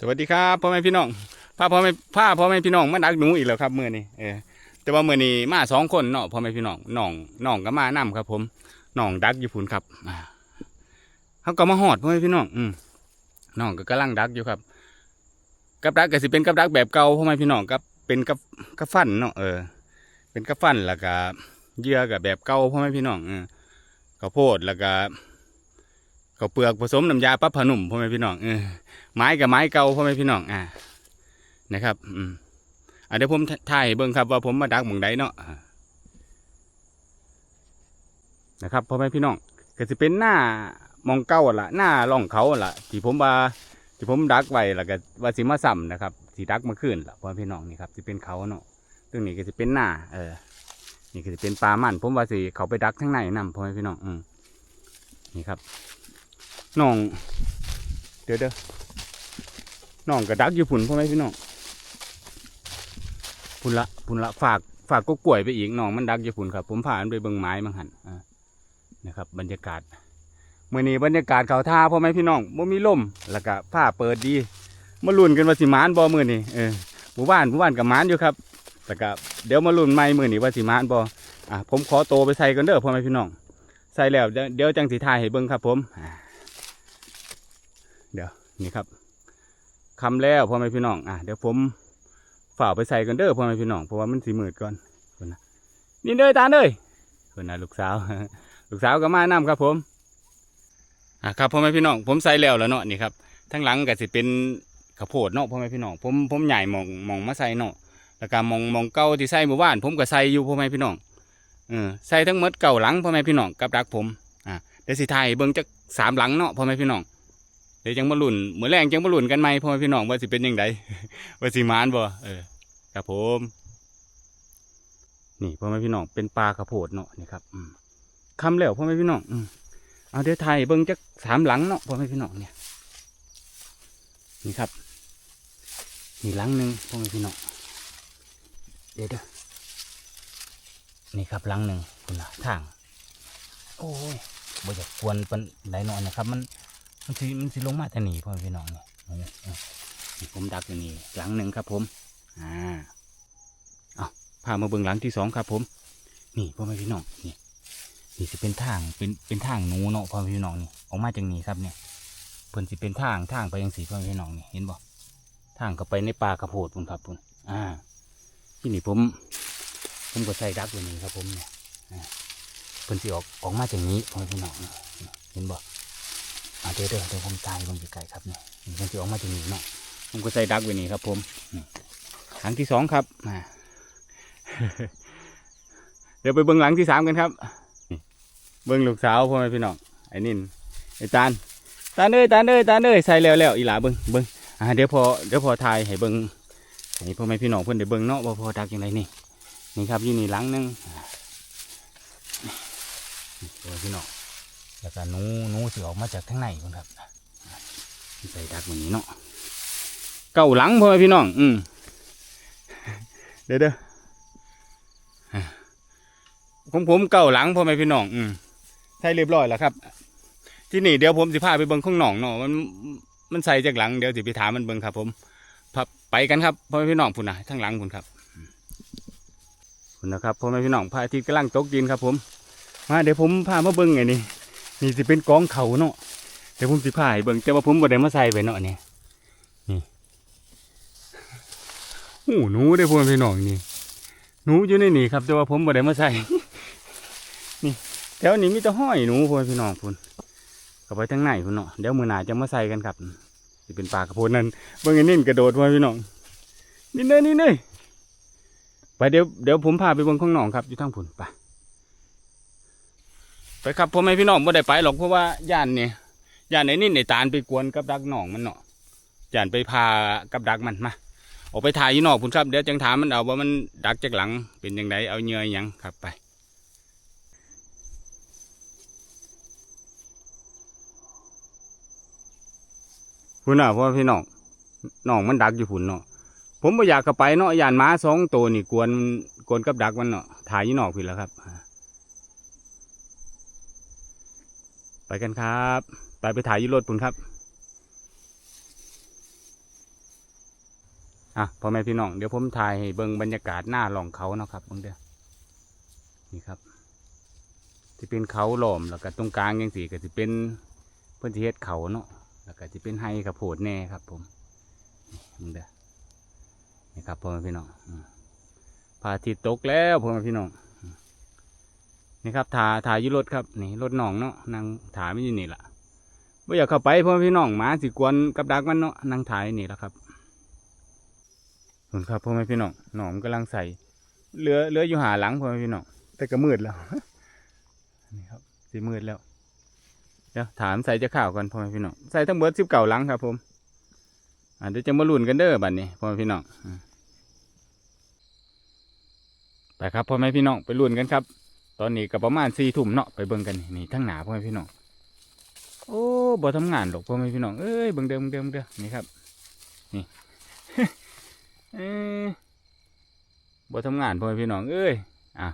สวัสดีครับพ่อแม่พี่น้องพาพ่อแม่พาพ่อแม่พี่น้องมาดักหนูอีกแล้วครับเมื่อนี้เออแต่ว่าเมื่อนี้มาสองคนเนาะพ่อแม่พี่น้องน้องน้องก็มานํครับ ผมน้องดักอยู่พุ่นครับเขาก็มาหอดพ่อแม่พี่น้อง อืมน้องก็กำลังดักอยู่ครับกับดักก็สิเป็นกับดักแบบเก่าพ่อแม่พี่น้องกับเป็นกับกับฟันเนาะเออ เป็นกับฟันแล้วก็เยื่อกับแบบเก่าพ่อแม่พี่น้องเออข้าวโพดแล้วก็ ข้าเปลือกผสมน้ำยาปรับผนุ่มพ่อแม่พี่น้องเออไม้กับไม้เก่าพ่อแม่พี่น้องอ่านะครับ อืมอะเดี๋ยวผมถ่ายเบิ่งครับว่าผมมาดักหมองใดเนาะนะครับพ่อแม่พี่น้องก็จะเป็นหน้ามองเก้าหั่ะหน้าร่องเขาหั่ะที่ผมว่าที่ผมดักไว้ล้วก็ว่าสิมาซ้ำนะครับสีดักมาขึ้นละพ่อแม่พี่น้องนี่ครับที่เป็นเขาเนาะตรงนี้ก็จะเป็นหน้าเออ นี่ก็จะเป็นปลามันผมว่าสิเขาไปดักทั้งในนํพ่อแม่พี่น้องอืมนี่ครับ น้อง เดี๋ยวเดี๋ยวน้องกระดักอยู่พุ่นพ่อแม่พี่น้องพุ่นละพุ่นละฝากฝากก็กล้วยไปอีกน้องมันดักอยู่พุ่นครับ ผมผ่านไปเบิ่งไม้บางหันนะครับ บรรยากาศเมื่อนี้บรรยากาศเขาท่าพ่อแม่พี่น้องบ่มีลมแล้วก็ผ้าเปิดดีมาลุ้นกันว่าสิมานบ่มื้อนี้เออหมู่บ้านหมู่บ้านกับมานอยู่ครับแต่ก็เดี๋ยวมาลุ้นใหม่มื้อนี้ว่าสิมานบ่อะผมขอโตไปใส่กันเด้อพ่อแม่พี่น้อง ใส่แล้วเดี๋ยวจังสิถ่ายให้เบิ่งครับผมอ่า นี่ครับคำแล้วพ่อแม่พี่น้องอะเดี๋ยวผมฝ่าไปใส่กันเด้อพ่อแม่พี่น้องเพราะว่ามันสีมืดก่อนคนนะนี่เด้อตาเด้ยคนนะลูกสาว ลูกสาวก็มานํครับผมอะครับพ่อแม่พี่น้องผมใส่แล้วแล้วเนาะนี่ครับทั้งหลังก็สิเป็นข้าวโพดเนาะพ่อแม่พี่น้องผมผมใหญ่มองมองมาใส่เนาะแล้วก็มองมองเก่าที่ใส่เมื่อวาน ผมก็ใส่อยู่พ่อแม่พี่น้องเออใส่ทั้งหมดเก่าหลังพ่อแม่พี่น้องกับรักผมอะเดี๋ยวสิถ่ายเบิ่งจักสามหลังเนาะพ่อแม่พี่น้อง เดี๋ยวจังมาลุ่นเหมือนแรงจังมาลุ่นกันไหมพ่อแม่พี่น้องว่าสิเป็นยังไงว่าสิมานบ่เออครับผม นี่พ่อแม่พี่น้องเป็นปลาข้าวโพดเนาะนี่ครับอืมคำแล้วพ่อแม่พี่น้องอืมเอาเดี๋ยวไทยเบิ้งจักสามหลังเนาะพ่อแม่พี่น้องเนี่ย นี่ครับนี่หลังหนึ่งพ่อแม่พี่น้องเดี๋ยวเด้อนี่ครับหลังหนึ่งคุณล่ะทาง โอ้ยบ่อยากกวนเป็นไดเนอนนะครับ มัน มันสิมันสิลงมาแต่หนีพ่อพี่น้องเนี่ยนี่ผมดักอยู่นี่หลังหนึ่งครับผม อ่าเอาพามาเบิ่งหลังที่สองครับผม นี่พ่อแม่พี่น้องนี่นี่จะเป็นทางเป็นเป็นทางหนูเนาะพ่อแม่พี่น้องนี่ออกมาจากนี้ครับเนี่ยเพิ่นสิเป็นทางทางไปยังสีพ่อแม่พี่น้องนี่เห็นบ่ทางเข้าไปในป่ากระโพดพุ่นครับพุ่นอ่า ที่นี่ผม ผมก็ใส่ดักอยู่นี่ครับผมเนี่ยอ่เพิ่นสิออกออกมาจากนี้พ่อแม่พี่น้องเห็นบ่อ่า เดี๋ยวเดี๋ยวเดี๋ยวผมตายลงไกลครับเนี่ยมันจะออกมาจากนี้เนาะผมก็ใส่ดักไว้นี่ครับ ผมหลังที่สองครับเดี๋ยวไปเบิ้งหลังที่สามกันครับเบิ้งลูกสาวพ่อแม่พี่น้องไอ้นินไอ้ตาลตาลเอ้ยตาลเอ้ยตาลเอ้ยใส่แล้วแล้วอีหลาเบิ้งเบิ้งอ่าเดี๋ยวพอเดี๋ยวพอทายให้เบิ้งให้พ่อแม่พี่น้องเพิ่อนได้เบิ้งเนาะว่าพอดักยังไงนี่นี่ครับยี่นี่หลังนึงอ่านี่พ่อแม่พี่น้อง แล้วก็นูนูสิออกมาจากข้างในพุ่นครับใส่ดักแบบนี้เนาะเก่าหลังพ่อแม่พี่น้อง อืมเดี๋ยวเด้อของผมเก่าหลังพ่อแม่พี่น้อง อืมใช่เรียบร้อยแล้วครับ ที่นี่เดี๋ยวผมสิพาไปเบิ่งข้างหนองเนาะมันมันใส่จากหลังเดี๋ยวสิไปถามมันเบิ่งครับ ผมพาไปกันครับพ่อแม่พี่น้องพุ่นนะทั้งหลังพุ่นครับพุ่นนะครับพ่อแม่พี่น้องพระอาทิตย์กำลังตกดินครับ ผมมาเดี๋ยวผมพามาเบิ่งไงนี่ นี่สิเป็นกองเขาเนาะเดี๋ยวผมสิพายเบิ่งแต่ว่าผมบ่ได้มาใส่ไปเนาะนี่นี่โอ้หนูได้พวกพี่น้องนี่หนูอยู่ในนี่ครับ แต่ว่าผมบ่ได้มาใส่นี่แถวนี้มีแต่ห้อยหนูพวกพี่น้องพุ่นเข้าไปทางไหนพุ่นเนาะเดี๋ยวมือหนาจะมาใส่กันครับสิเป็นปลากระพนนั่นเบิ่งไอ้นิ่นกระโดดพวกพี่น้องนี่เด้อนี่เด้อไปเดี๋ยวเดี๋ยวผมพาไปเบิ่งข้างนอกครับอยู่ทางพุ่นไป ครับพ่อแม่พี่น้องไม่ได้ไปหรอกเพราะว่าย่านนี่ย่านไหนนี่ในตาลไปกวนกับดักหนองมันเนาะย่านไปพากับดักมันมาออกไปถ่ายยู่นอกพุ่นครับเดี๋ยวจังถามมันเอาว่ามันดักจากหลังเป็นยังไงเอาเงื่อหยังครับไปพุ่นน่ะพ่อพี่น้องน้องมันดักอยู่พุ่นเนาะผมไม่อยากเข้าไปเนาะย่านม้าสองตัวนี่กวนกวนกับดักมันเนาะถ่ายยู่นอกพี่แล้วครับ ไปกันครับ ไปไปถ่ายยุโรดปุ่นครับอะพ่อแม่พี่น้องเดี๋ยวผมถ่ายให้เบิ่งบรรยากาศหน้าหลองเขาเนาะครับเบิ่งเด้อนี่ครับที่เป็นเขาหลอมแล้วก็ตรงกลางยังสีก็จะเป็นเพื่อนที่เฮ็ดเขาเนาะแล้วก็จะเป็นไฮกับโพดแน่ครับ ผมเบิ่งเด้อนี่ครับพ่อแม่พี่น้องพระอาทิตย์ตกแล้วพ่อแม่พี่น้อง นี่ครับถ่าถายอยุรถครับนี่รถหนองเนาะนั่งถ่ายไม่อยู่นี่ละไม่อยากเข้าไปเพ่อแม่พี่น้องหมาสิกวนกับดักมันเนาะนั่งถ่ายนี่แหละครับคุณครับพ่อแม่พี่น้องหนอมกำลังใส่เหลือเหลืออยู่หาหลังพ่อแม่พี่น้องแต่ก็มืดแล้วนี่ครับสีมืดแล้วเดี๋ยวถามใส่จะข่าวก่อนพ่อแม่พี่น้องใส่ทั้งเบิร์ดสิบเก่าหลังครับผมอ่าเดี๋ยวจะมาลุ้นกันเด้อบัดนี้พ่อแม่พี่น้องไปครับพ่อแม่พี่น้องไปลุ้นกันครับ ตอนนี้ก็ประมาณสี่ทุ่มเนาะไปเบิ่งกันนี่ทั้งหนาพ่อแม่พี่น้อง โอ้บ่ทำงานหรอกพ่อแม่พี่น้องเอ้ยเบิ่งเดิมเดิมเด้อนี่ครับ นี่เอ้ยบ่ทำงานพ่อแม่พี่น้องเอ้ยอะ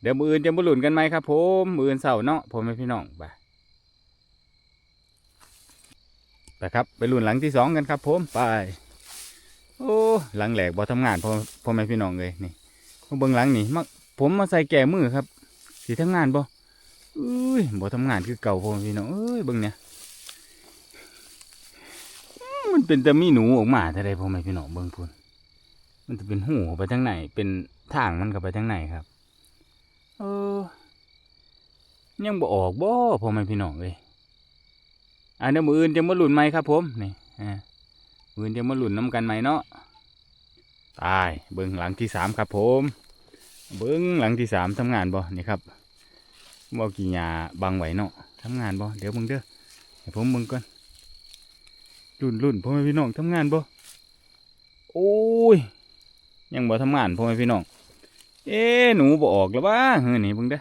เดี๋ยวมืออื่นจะมาหลุนกันไหมครับผมมืออื่นเสาเนาะพ่อแม่พี่น้องไปไปครับไปลุ่นหลังที่สองกันครับผมไปโอ้หลังแหลกบ่ทำงานพ่อพ่อแม่พี่น้องเลยนี่เบิ่งหลังนี่มา ผมมาใส่แก่มือครับสีทำงานบ่เอ้ยบ่ทำงานคือเก่าพ่อพี่น้องเอ้ยเบิ่งเนี่ยมันเป็นแต่มีหนูออกมาแต่ใดพ่อแม่พี่น้องเบิ่งพุ่นมันจะเป็นหูไปทางไหน เป็นทางมันก็ไปทางไหนครับ เออ ยังบ่ออกบ่พ่อแม่พี่น้องเลยอันเดี๋ยวมืออื่นจะมาหลุนไหมครับ ผมนี่อ่ามืออื่นจะมาหลุนน้ำกันไหมเนาะตายเบิ้งหลังที่สามครับผม เบิ้งหลังที่สามทำงานบ่นี่ครับบ่กี่หยาบังไหวเนาะทำงานบ่เดี๋ยวมึงเด้อให้ผมมึงก่อนรุ่นรุ่นพ่อแม่พี่น้องทำงานบ่โอ้ยยังบ่ทำงานพ่อแม่พี่น้องเอ๊หนูบ่ออกแล้วบ้าเฮ้ยนี่เบิ่งเด้อ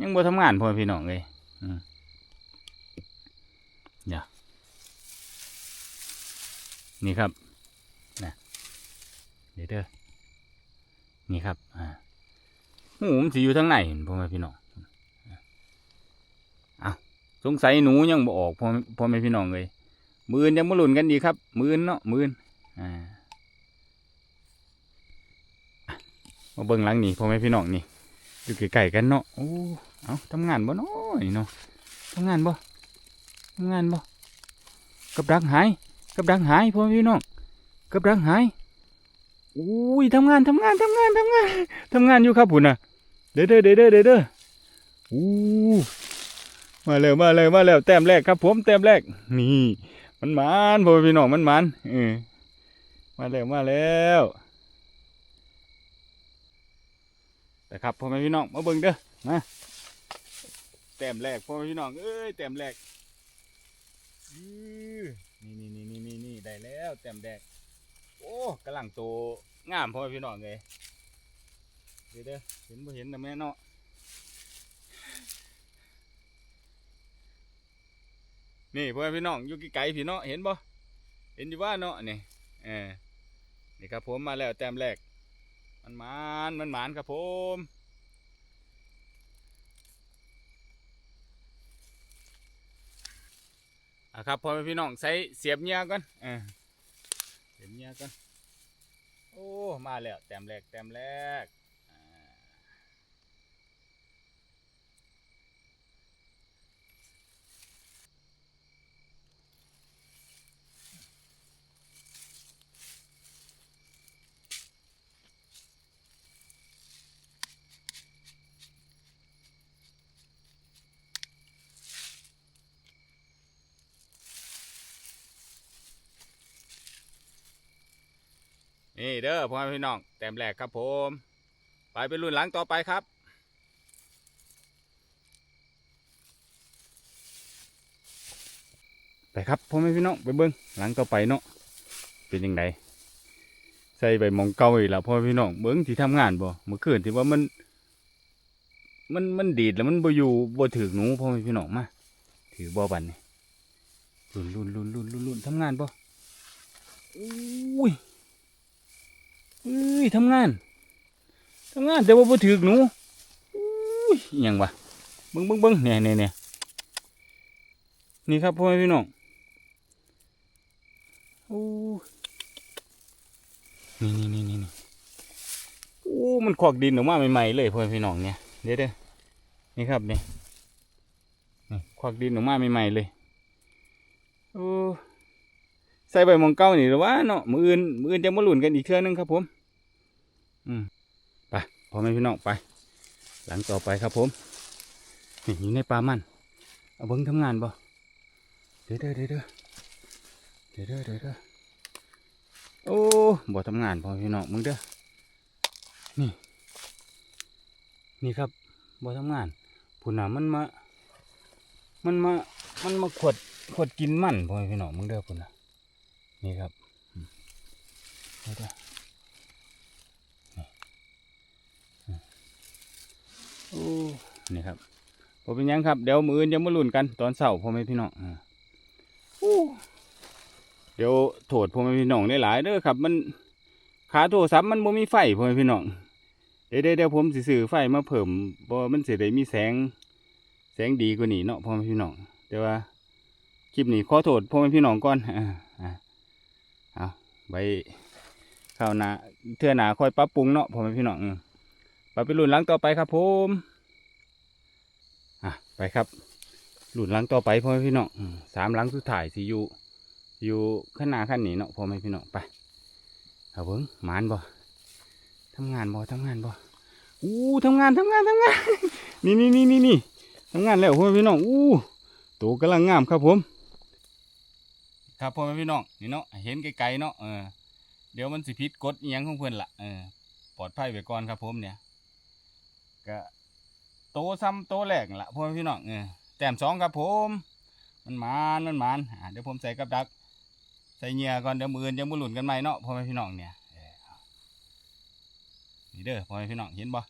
ยังบ่ทำงานพ่อพี่น้องเลยเดี๋ยวนี่ครับ เดี๋ยวเด้อนี่ครับอ่าหูมันสิอยู่ทางไหนพ่อแม่พี่น้องเอาสงสัยหนูยังบ่ออกพ่อพ่อแม่พี่น้องเลยมือนยังมาหลุนกันดีครับ มือนเนาะมือนอ่ามาเบิ่งหลังนี่พ่อแม่พี่น้องนี่อยู่ไกลๆกันเนาะโอ้เอาทำงานบ่เนาะนี่เนาะทำงานบ่ทำงานบ่กับดักหายกับดักหายพ่อแม่พี่น้องกับดักหาย อุ้ยทำงานทำงานทำงานทำงานทำงานอยู่ครับพุ่นะเด้อเด้อเด้อเด้อเด้อเด้ออู้มาแล้วมาแล้วมาแล้วแต้มแรกครับ ผมแต้มแรกนี่มันมานพ่อแม่พี่น้องมันมานเออมาแล้วมาแล้วนะครับพ่อแม่พี่น้องมาเบิ่งเด้อมาแต้มแรกพ่อแม่พี่น้องเอ้ยแต้มแรกนี่นี่นี่นี่นี่นี่ได้แล้วแต้มแรก โอ้กำลังโตงามพ่อพี่น้องเลยเดี๋ยวเด้อเห็นบ่เห็นนะแม่เนาะนี่พ่อพี่น้องอยู่ไกลพี่เนาะเห็นบ่เห็นอยู่ว่าเนาะนี่เออนี่ครับผมมาแล้วแต้มแรกมันหมานมันหมานครับผมอะครับพ่อพี่น้องใส่เสียบเงียก่อนเออ เสียบเงียกันโอ้ มาแล้ว แต้มแรก แต้มแรก นี่เด้อพ่อแม่พี่น้องแต้มแรกครับผม ไปเป็นรุ่นหลังต่อไปครับไปครับพ่อแม่พี่น้องไปเบิ้งหลังต่อไปเนาะเป็นยังไงใส่ใบมองเก่าอีกแล้วพ่อแม่พี่น้องเบิ้งที่ทำงานบ่เมื่อคืนที่ว่ามัน มันมันดีดแล้วมันบ่อยู่บ่ถือหนูพ่อแม่พี่น้องมาถือบ่บันนี่ลุ่นลุ่นลุ่นลุ่นลุ่นลุ่นทำงานบ่อุ้ย เอ้ยทำงานทำงานแต่ว่าบ่ถือหนูอุ้ยยังวะเบิ้งเบิ้งเบิ้งเนี่ยเนี่ยเนี่ยนี่ครับพ่อแม่พี่น้องโอ้นี่นี่นี่นี่นี่โอ้มันขวากดินออกมาใหม่ๆเลยพ่อแม่พี่น้องเนี่ยเดี๋ยวเด้อนี่ครับเนี่นี่ขวากดินออกมาใหม่ๆเลยโอ้ ใส่ใบมองเก้านี่หรือว่าเนาะมืออื่นมืออื่นจะมาหลุนกันอีกเทื่อนึงครับผม อืมไปพ่อแม่พี่น้องไป หลังต่อไปครับผมนี่อยู่ในปลามันเอาเบิ้งทำงานบ่เดี๋ยวเด้อเดี๋ยวเด้อเดี๋ยวเด้อเด้อโอ้บ่ทำงานพ่อพี่น้องมึงเด้อนี่ นี่ครับบ่ทำงานผู้น่ะมันมา มันมา มันมาขวดขวดกินมันพ่อพี่น้องมึงเด้อผู้น่ะ นี่ครับอืมเดี๋ยวเด้อโอ้นี่ครับผมเป็นหยังครับ เดี๋ยวมืออื่นจะมาลุ้นกันตอนเสาร์พ่อแม่พี่น้องอ่าโอ้เดี๋ยวโทษพ่อแม่พี่น้องได้หลายๆเด้อครับ มันขาโทรศัพท์มันบ่มีไฟพ่อแม่พี่น้องเดี๋ยวเดี๋ยวเดี๋ยวผมสิซื้อไฟมาเพิ่มบ่มันสิได้มีแสง แสงดีกว่านี้เนาะพ่อแม่พี่น้องแต่ว่าคลิปนี้ขอโทษพ่อแม่พี่น้องก่อนอ่าอ่าเอา ไว้ข้าวนาเทื่อหนาค่อยปรับปรุงเนาะพ่อแม่พี่น้องไปไปรุ่นหลังต่อไปครับผมอะไปครับรุ่นหลังต่อไปพ่อแม่พี่น้องสามหลังสุดท้ายสิอยู่อยู่ขั้นหนาขั้นนี้เนาะพ่อแม่พี่น้องไปเอาเบิ้งหมานบ่ทำงานบ่ทำงานบ่อู้ทำงานทำงานทำงานนี่นี่นี่นี่นี่ทำงานแล้วพ่อแม่พี่น้องอู้ตัวกำลังงามครับผม ครับพ่อแม่พี่น้องนี่เนาะเห็นไกลๆเนาะเออเดี๋ยวมันสิพิษกฎอียังของเพื่อนละเออปลอดภัยไว้ก่อนครับผมเนี่ยก็โตซ้ำโตแรกละพ่อแม่พี่น้องเออแต้มสองครับผม มันมานมันมานอ่าเดี๋ยวผมใส่กับดัก ใส่เงื่อก่อนเดี๋ยวมือนจะมือหลุนกันไหมเนาะพ่อแม่พี่น้องเนี่ยนี่เด้อพ่อแม่พี่น้องเห็นบ่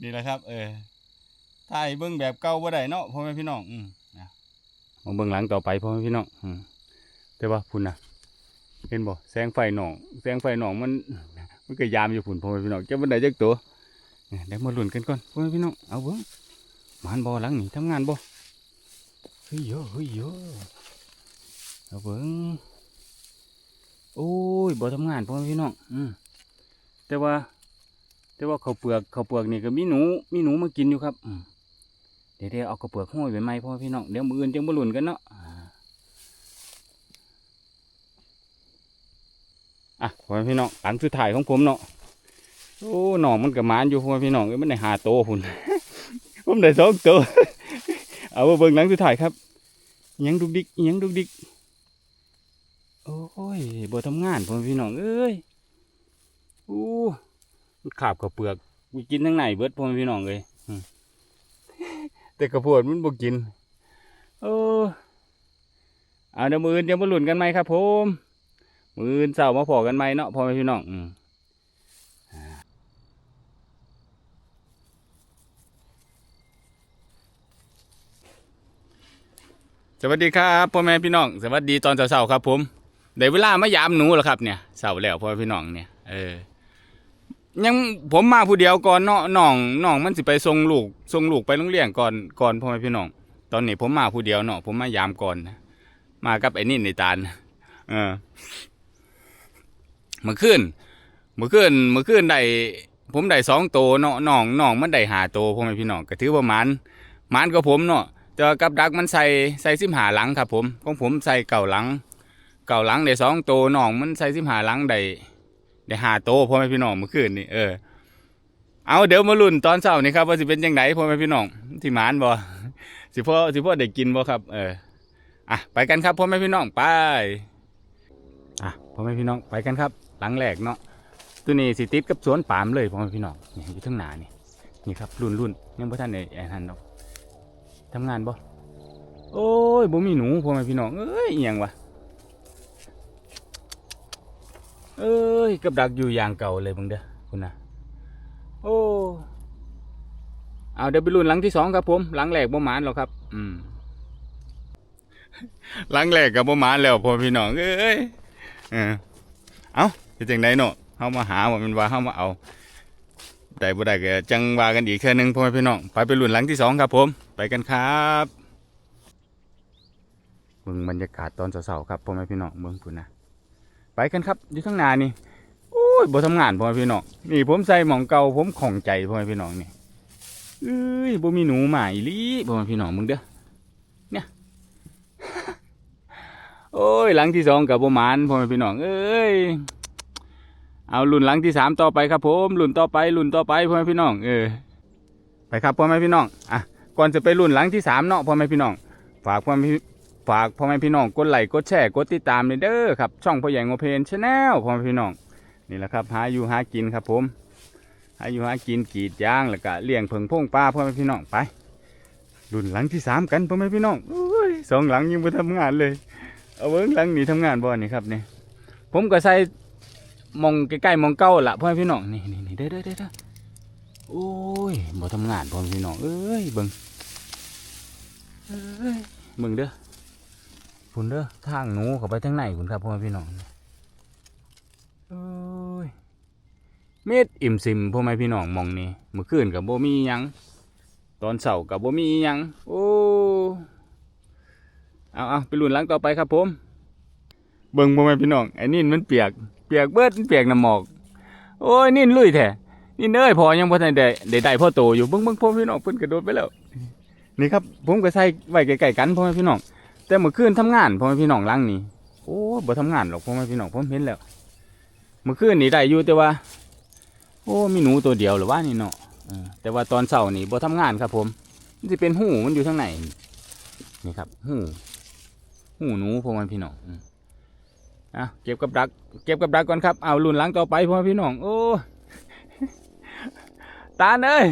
นี่แหละครับ เออถ่ายเบิ้องแบบเก่าบ่ได้เนาะพ่อแม่พี่น้องอืม มาเบิ้องหลังต่อไปพ่อพี่น้องแต่ว่าพุ่นนะเห็นบ่แสงไฟหนอง แสงไฟหนองมันมันก็ยามอยู่พุ่นพ่อพี่น้องจะบันได้จักตัวเดี๋ยวมาลุ้นกันก่อนพ่อพี่น้องเอาเบิ่งมานบ่หลังนี่ทำงานบ่เฮ้ยโยเฮ้ยโยเอาเบิ่งโอ้ยบ่ทำงานพ่อพี่น้องอืมแต่ว่า แต่ว่าเขาเปลือกเขาเปลือกนี่ก็มีหนูมีหนูมากินอยู่ครับอืม เดี๋ยวเดี๋ยวเอาข้าวเปลือกห้อยไว้ไหมพ่อพี่น้องเดี๋ยวมืออื่นจังมาลุ้นกันเนาะอะพ่อพี่น้องหลังสุดท้ายของผมเนาะโอ้หนองมันกับมานอยู่พ่อพี่น้องเอ้ยมันได้หาโตวพุ่นผมได้สองตัวเอาเบิ่งหลังสุดท้ายครับยังดุกดิกยังดุกดิกโอ้ยบ่ทำงานพ่อพี่น้องเอ้ยโอ้ขาบกับเปลือกมีกินทั้งในเบิดพ่อพี่น้องเลย แต่กระโพดมันบ่กินโอ้เอาเดี๋ยวมือเดี๋ยวมาหลุนกันไหมครับผมมือเสาร์มาพอกันไหมเนาะพ่อแม่พี่น้องสวัสดีครับพ่อแม่พี่น้องสวัสดีตอนเสาร์ๆครับผมได้เวลามายามหนูแล้วครับเนี่ยเสาร์แล้วพ่อพี่น้องเนี่ยเออ ยังผมมาผู้เดียวก่อนเนาะน้องน้องมันสิไปส่งลูกส่งลูกไปโรงเรียนก่อนก่อนพ่อแม่พี่น้อง ตอนนี้ผมมาผู้เดียวเนาะผมมายามก่อนนะมากับไอ้นี่ในตาลเออเมื่อคืนเมื่อคืนเมื่อคืนได้ผมได้สองโตวเนาะน้องน้องมันได้หาโตวพ่อแม่พี่น้องก็ถือว่ามันมันก็ผมเนาะแต่กับดักมันใส่ใส่สิบหาหลังครับ ผมของผมใส่เก่าหลัง เก่าหลังได้สองโตวน้องมันใส่สิบหาหลังได้ ได้หาโตพ่อแม่พี่น้องเมื่อคืนนี่เออเอาเดี๋ยวมาลุ้นตอนเช้านี่ครับว่าสิเป็นยังไงพ่อแม่พี่น้องที่หมานบ่สิพ่อสิพ่อได้กินบ่ครับ เอออะไปกันครับพ่อแม่พี่น้องไปอะพ่อแม่พี่น้องไปกันครับ หลังแรกเนาะตัวนี้สิติดกับสวนปามเลยพ่อแม่พี่น้องนี่อยู่ทั้งหนานี่นี่ครับรุ่นรุ่นยังบ่ทันได้ไอ้นั่นดอกทำงานบ่โอ้ยบ่มีหนูพ่อแม่พี่น้องเอ้ยอยังวะ เอ้ยกับดักอยู่อย่างเก่าเลยเบิ่งเด้อคุณนะโอ้เอาเดี๋ยวไปรุ่นหลังที่สองครับผมหลังแรกบ่หมานหรอกครับ อืมหลังแรกกับบ่หมานแล้วพ่อแม่พี่น้องเอ้ยเออเอาเป็นจังไดเนาะเฮามาหาว่ามันว่าเฮามาเอาได้บ่ได้ก็จังว่ากันอีกแค่อนึงพ่อแม่พี่น้องไปไปรุ่นหลังที่สองครับผม ไปกันครับเบิ่งบรรยากาศตอนเช้าๆครับพ่อแม่พี่น้องเบิ่งพุ่นนะ ไปกันครับอยู่ข้างหน้านี่โอ้ยบ่ทำงานพ่อแม่พี่น้องนี่ผมใส่หมองเก่าผมของใจพ่อแม่พี่น้องนี่เอ้ยบ่มีหนูหมาอีลีพ่อแม่พี่น้องมึงเด้อเนี่ยโอ้ยหลังที่สองกับบ่หมานพ่อแม่พี่น้องเอ้ยเอารุ่นหลังที่สามต่อไปครับผมรุ่นต่อไปรุ่นต่อไปพ่อแม่พี่น้องเออไปครับพ่อแม่พี่น้องอะก่อนจะไปรุ่นหลังที่สามเนาะพ่อแม่พี่น้อง ฝากพ่อแม่ ฝากพ่อแม่พี่น้องกดไลค์กดแชร์กดติดตามเลยเด้อครับ ช่องพ่อใหญ่งอเพนชาแนลพ่อแม่พี่น้องนี่แหละครับหาอยู่หากินครับผมหาอยู่หากินกรีดยางแล้วก็เลี้ยงเพิงพงปลาพ่อแม่พี่น้องไปรุ่นหลังที่สามกันพ่อแม่พี่น้องอุ้ยสองหลังยังไม่ทำงานเลย เอาเบิ้งหลังนี้ทำงานบ่อนี่ครับนี่ผมก็ใส่มองใกล้ๆมองเก้าละพ่อแม่พี่น้องนี่นี่นี่เด้อเด้อเด้อเด้อโอ้ยบ่ทำงานพ่อแม่พี่น้องเอ้ยเบิ้งเอ้ยเบิ้งเด้อ คุณเด้อทางหนูเข้าไปทางไหนคุณครับพ่อแม่พี่น้องโอ้ยเม็ดอิ่มซิมพ่อแม่พี่น้องมองนี่เมื่อคืนกับโบมียัง ตอนเสาร์กับโบมียังโอ้เอาเอาไปลุ่นหลังต่อไปครับผม เบิ่งพ่อแม่พี่น้องไอ้นี่มันเปียกเปียกเบิดเปียกน้ำหมอก โอ้ยนี่ลุยแท้นี่เอ้ยพอยังพ่ทันได้ได้ได้พ่อโตอยู่เบิ่งเบิ่งพ่อพี่น้องเพิ่นกระโดดไปแล้วนี่ครับผมก็ใส่ไว้ใกล้ๆกันพ่อแม่พี่น้อง แต่เมื่อคืนทำงานพ่อแม่พี่น้องหลังนี่โอ้บ่ทำงานหรอกพ่อแม่พี่น้องผมเห็นแล้ว เมื่อคืนนี่ได้อยู่แต่ว่า โอ้มีหนูตัวเดียวหรือว่านี่เนาะแต่ว่าตอนเช้านี่บ่ทำงานครับ ผมมันจะเป็นหูมันอยู่ทางไหนนี่ครับหูหูหนูพ่อแม่พี่น้องอะเก็บกับดัก เก็บกับดักก่อนครับเอารุ่นหลังต่อไปพ่อแม่พี่น้องโอ้ตาเอ้ย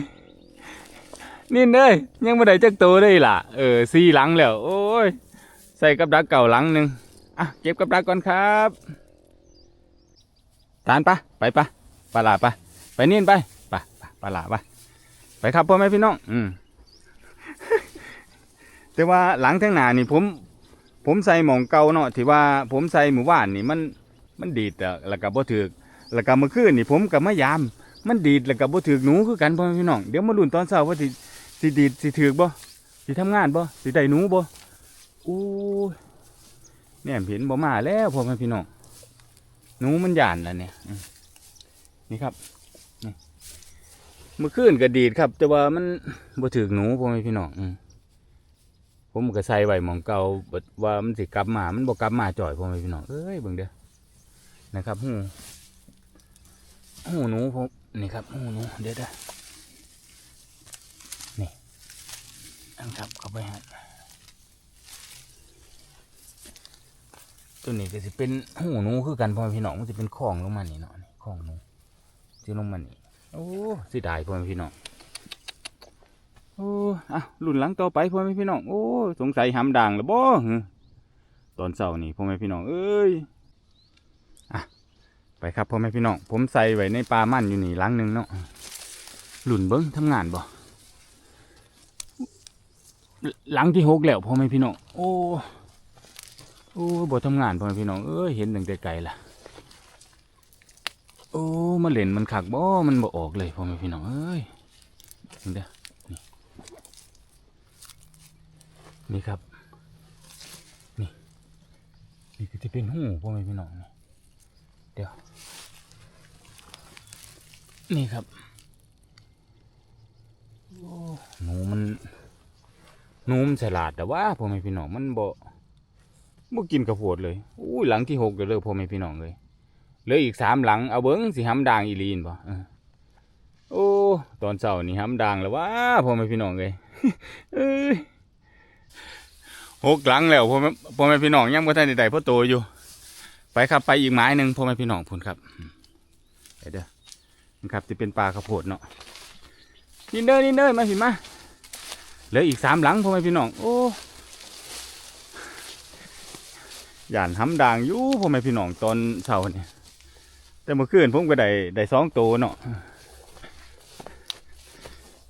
นี่เอ้ยยังไม่ได้จักตัวเลยล่ะ เออสี่หลังแล้ว โอ้ย ใส่กับดักเก่าหลังหนึ่งอะเก็บกับดักก่อนครับตานปะไปปะปลาหลาปะไปนี่นไปปะปปลาหลาปะไปครับพ่อแม่พี่น้องอืมแต่ว่าหลังทั้งหนานี่ผม ผมใส่หมองเก่าเนาะที่ว่าผมใส่หมู่บ้านนี่มันมันดีดอะแล้วก็บ่ถือแล้วก็เมื่อคืนนี่ผมกับมายาม มันดีดแล้วก็บ่ถือหนูคือกันพ่อแม่พี่น้องเดี๋ยวมาลุ้นตอนเช้าว่าสิสิดีดสิถือบ่สิทำงานบ่สิได้หนูบ่อู้ เนี่ยเห็นบ่มาแล้วพ่อแม่พี่น้องหนูมันหยานแล้วเนี่ยนี่ครับเมื่อคืนก็ดีดครับ แต่ว่ามันบ่ถึกหนูพ่อแม่พี่น้องผมก็ใส่ไว้หมองเก่าว่ามันสิกลับมามันบ่กลับมาจ่อยพ่อแม่พี่น้องเอ้ยเบิ่งเด้อนะครับหูหูหนูผมนี่ครับหูหนูเดี๋ยวเด้อนี่อันครับเข้าไปฮะ ตัวนี้ก็จะเป็นหูหนูคือกันพ่อแม่พี่น้องมันจะเป็นของลงมานี่เนาะนี่ของหนูที่ลงมานี่โอ้สิได้พ่อแม่พี่น้องโอ้อะรุ่นหลังต่อไปพ่อแม่พี่น้องโอ้สงสัยหำด่างแล้วบ่ตอนเช้านี่พ่อแม่พี่น้องเอ้ยอะไปครับพ่อแม่พี่น้องผมใส่ไว้ในปลามันอยู่นี่หลังหนึ่งเนาะรุ่นเบิ้งทำงานบ่หลังที่หกแล้วพ่อแม่พี่น้องโอ้ โอ้บ่ทำงานพ่อแม่พี่น้องเอ้ยเห็นตั้งแต่ไกลล่ะ โอ้มาเล่นมันขักบ่ มันบ่ออกเลยพ่อแม่พี่น้องเอ้ยนี่เด้อนี่นี่ครับ นี่นี่ก็จะเป็นหูพ่อแม่พี่น้องนี่เดี๋ยวนี่ครับโอ้หนูมันหนูมันฉลาดแต่ว่าพ่อแม่พี่น้องมันบ่ บ่กินกระโพดเลยอุ้ยหลังที่หกเดี๋ยวเลิกพ่อแม่พี่น้องเลยเหลืออีกสามหลังเอาเบิ้งสิห้ำด่างอีลีนป่ะโอ้ตอนเช้านี่ห้ำด่างแล้วว่าพ่อแม่พี่น้องเลยเอ้ยหกหลังแล้วพ่อแม่พ่อแม่พี่น้องยังบ่ทันได้ได้พ่อโตอยู่ ไปครับไปอีกไม้หนึ่งพ่อแม่พี่น้องพุ่นครับไปเด้อนี่ครับที่เป็นปลาข้าวโพดเนาะนินเด้อนินเด้อมาสิมาเหลืออีกสามหลังพ่อแม่พี่น้องโอ้ ย่านห้ำด่างอยู่พ่อแม่พี่น้องตอนเช้าเนี่ยแต่เมื่อคืนผมก็ได้ได้สองตัวเนาะ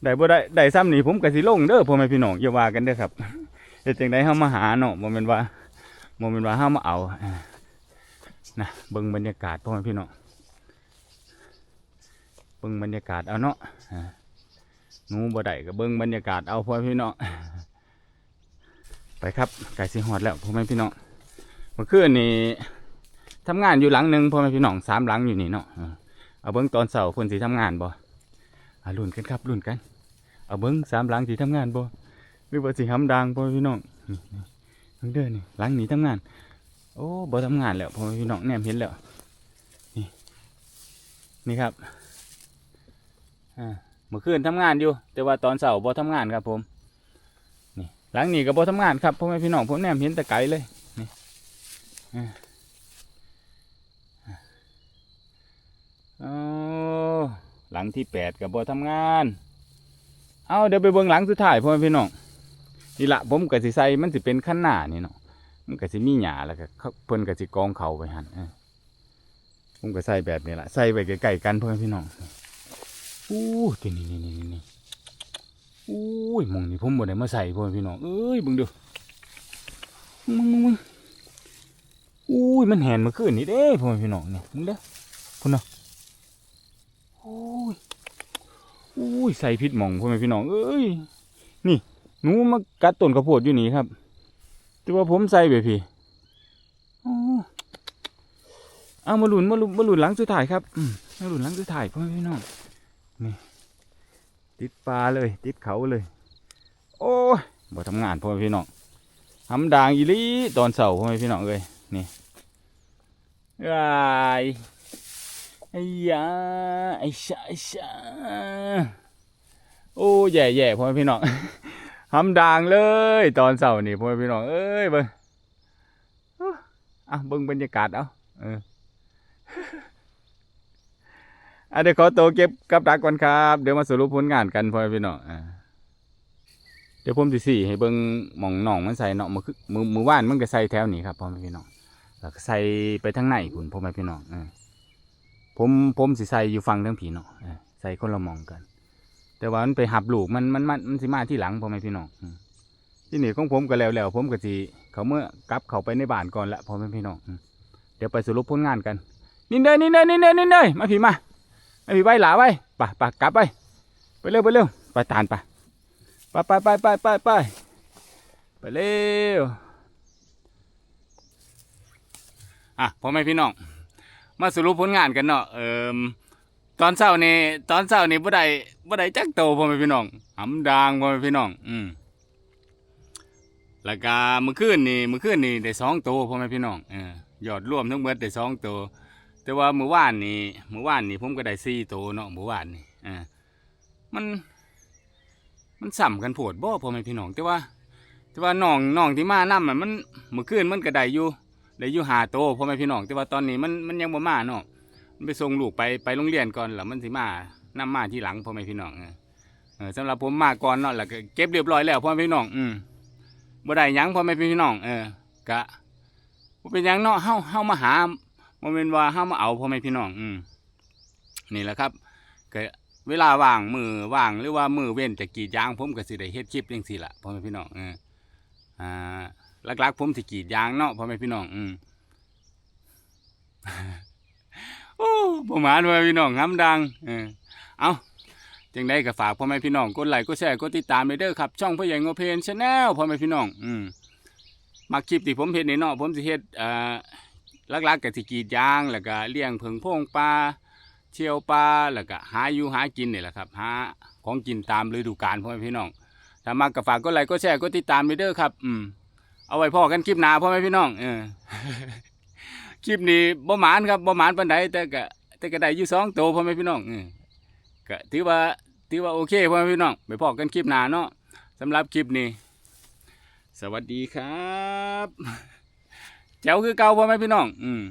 ได้บ่ได้ได้ซ้ำนี่ผมก็สิลงเด้อพ่อแม่พี่น้องอย่าว่ากันเด้อครับเฮ็ดจังได๋เฮามาหาเนาะบ่แม่นว่าบ่แม่นว่าเฮามาเอานะเบิ่งบรรยากาศพ่อแม่พี่น้องเบิ่งบรรยากาศเอาเนาะหนูบ่ได้ก็เบิ่งบรรยากาศเอาพ่อแม่พี่น้องไปครับไก่สีหอดแล้วพ่อแม่พี่น้อง เมื่อคืนนี้ทำงานอยู่หลังหนึ่งพ่อแม่พี่น้องสามหลังอยู่นี่เนาะเอาเบิ้งตอนเสาร์เพิ่นสิทำงานบ่อ่าลุ้นกันครับลุ้นกัน เอาเบิ้งสามหลังสิทำงานบ่หรือว่าสิหำดังพ่อแม่พี่น้องเพิ่งเดินนี่หลังนี้ทำงาน โอ้บ่ทำงานแล้วพ่อแม่พี่น้องแนมเห็นแล้วนี่นี่ครับอ่าเมื่อคืนทำงานอยู่ แต่ว่าตอนเสาร์บ่ทำงานครับผมนี่หลังนี้ก็บ่ทำงานครับพ่อแม่พี่น้องผมแนมเห็นแต่ไกลเลย หลังที่แปดก็บ่ทำงาน เอาเดี๋ยวไปเบิ่งหลังสุดท้ายพ่อพี่น้องนี่ละผมก็สิใส่มันสิเป็นขั้นหน้านี่เนาะมันก็สิมีหญ้าแล้วก็เพิ่นก็สิกองเขาไปหันออผมก็ใส่แบบนี้ละใส่ไว้ใกล้ๆกันพ่อพี่น้องอู้ทีนี่นี่นี่นี่อุ้ยมองนี่ผมบ่ได้มาใส่พ่อพี่น้องเอ้ยเบิ่งดูมึงมึงมึง อุ้ยมันแหนมาขึ้นนี่เด้พ่อแม่พี่น้องเนี่ยมึงเด้อพุ่นเนาะอุ้ยอุ้ยใส่พิษหมองพ่อแม่พี่น้องเอ้ยนี่หนูมากัดต้นข้าวโพดอยู่นี่ครับ แต่ว่าผมใส่ไปพี่อ้เอามาหลุนมาหลุนมาหลุนหลังสุดท้ายครับมาหลุนหลังสุดท้ายพ่อแม่พี่น้องนี่ติดปลาเลย ติดเขาเลย โอ้ยบ่ทำงานพ่อแม่พี่น้องทำด่างอีลีตอนเสาร์พ่อแม่พี่น้องเลยนี่ ไอ้ยไอ้ยาไอ้ชาไอ้ชาโอ้แย่แย่พ่อพี่น้องทำด่างเลย ตอนเสาร์นี่พ่อพี่น้องเอ้ยเบิ่งอะเบิ่งบรรยากาศเอาเอออะเดี๋ยวขอตัวเก็บกับดักก่อนครับ เดี๋ยวมาสรุปผลงานกันพ่อพี่น้องอ่าเดี๋ยวผมสิสี่ให้เบิ่งหม่องหนองมันใส่เนาะมือมือมือว่านมันก็ใส่แถวนี้ครับพ่อพี่น้อง แล้วก็ใส่ไปทางในคุณพ่อแม่พี่น้องผมผมสิใส่อยู่ฝั่งทางผีเนาะอ่าใส่คนละมองกัน แต่ว่ามันไปหับลูกมันมันมันมันสิมาที่หลังพ่อแม่พี่น้องที่นี่ของผมก็แล้วแล้วผมก็สิเขาเมื่อกลับเขาไปในบ้านก่อนละพ่อแม่พี่น้องเดี๋ยวไปสรุปผลงานกัน นินเด้นินเด้นินเด้นินเด้มาผีมาไอ้พี่ใบหลาไว้ไปไปกลับไปไปเร็วไปเร็วไปตานไปไปไปไปไปไปไปไปเร็ว อะพ่อแม่พี่น้อง มาสรุปผลงานกันเนาะเอ่มตอนเช้านี่ตอนเช้านี่บ่ได้บ่ได้จักโตพ่อแม่พี่น้องหำดางพ่อแม่พี่น้อง อืมแล้วก็เมื่อคืนนี่เมื่อคืนนี่ได้สองโตพ่อแม่พี่น้องเออยอดรวมทั้งหมดได้สองโตแต่ว่าเมื่อวานนี่เมื่อวานนี่ผมก็ได้สี่โตเนาะเมื่อวานนี่อ่ามันมันสัมกันโผดบ่พ่อแม่พี่น้อง แต่ว่า แต่ว่าน้องน้องที่มานํมันมันเมื่อคืนมันก็ได้อยู่ ได้อยู่หาโตพ่อแม่พี่น้องแต่ว่าตอนนี้มันมันยังบ่มาเนาะมันไปส่งลูกไปไปโรงเรียนก่อนแล้วมันสิมานํมาที่หลังพ่อแม่พี่น้องเออสำหรับผมมาก่อนเนาะแล้วก็เก็บเรียบร้อยแล้วพ่อแม่พี่น้อง อืมบ่ได้หยังพ่อแม่พี่น้องเออกะบ่เป็นหยังเนาะเฮาเฮามาหาโมเมนว่าห้ามาเอาพ่อแม่พี่น้อง อืมนี่แหละครับก็เวลาว่างมือว่างหรือว่ามือเว้นจากกีดยางผมก็สิได้เฮ็ดคลิปจังซี่ล่ะพ่อแม่พี่น้องเอออ่า ลักๆผมสิกรีดยางเนาะพ่อแม่พี่น้อง อืมโอ้ประมาณพ่อแม่พี่น้องห้ำดัง เออเอาจังได้ก็ฝากพ่อแม่พี่น้องกดไลค์กดแชร์กดติดตามเด้อครับ ช่องพ่อใหญ่งอเพนชาแนลพ่อแม่พี่น้อง อืมมาคลิปที่ผมเฮ็นี่เนาะผมสิเฮ็ดอ่าลักๆก็สิกรีดยางแล้วก็เลี้ยงเพิงพงปลาเชี่ยวปลาแล้วก็หาอยู่หากินนี่แหละครับหาของกินตามฤดูกาลพ่อแม่พี่น้องถ้ามากก็ฝากก็ไลค์ก็แชร์ก็ติดตามเด้อครับ อืม เอาไว้พ่อกันคลิปหน้าพ่อแม่พี่น้องเออคลิปนี้บ่หมานครับบ่หมานปันใดแต่ก็แต่ก็ได้อยู่สองโตพ่อแม่พี่น้องเออก็ถือว่าถือว่าโอเคพ่อแม่พี่น้องไปพ่อกันคลิปหน้าเนาะสำหรับคลิปนี้ สวัสดีครับแจ๋วคือเก่าพ่อแม่พี่น้อง อืม